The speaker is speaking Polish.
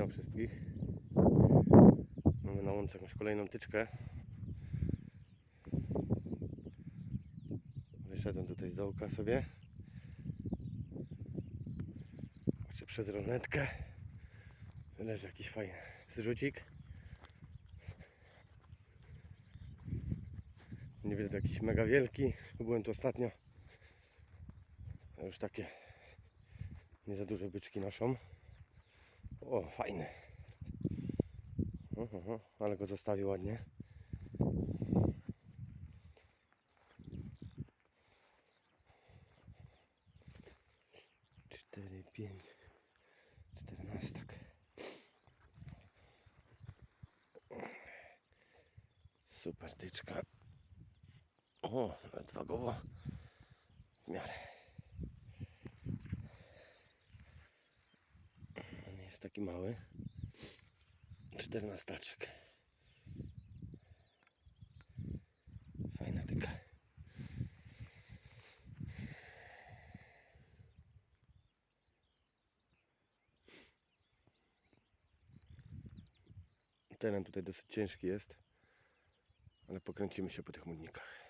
Witam wszystkich. Mamy na łące jakąś kolejną tyczkę. Wyszedłem tutaj z dołka sobie. Patrzę przez ronetkę. Leży jakiś fajny zrzucik. Nie widzę jakiś mega wielki. Byłem tu ostatnio. Już takie nie za duże byczki noszą. O, fajny. Oho, oho, ale go zostawił ładnie. Cztery, pięć, czternastak. Super tyczka. O, nawet wagowo. W miarę. On nie jest taki mały. Czternastaczek. Fajna tyka. Teren tutaj dosyć ciężki jest, ale pokręcimy się po tych mudnikach.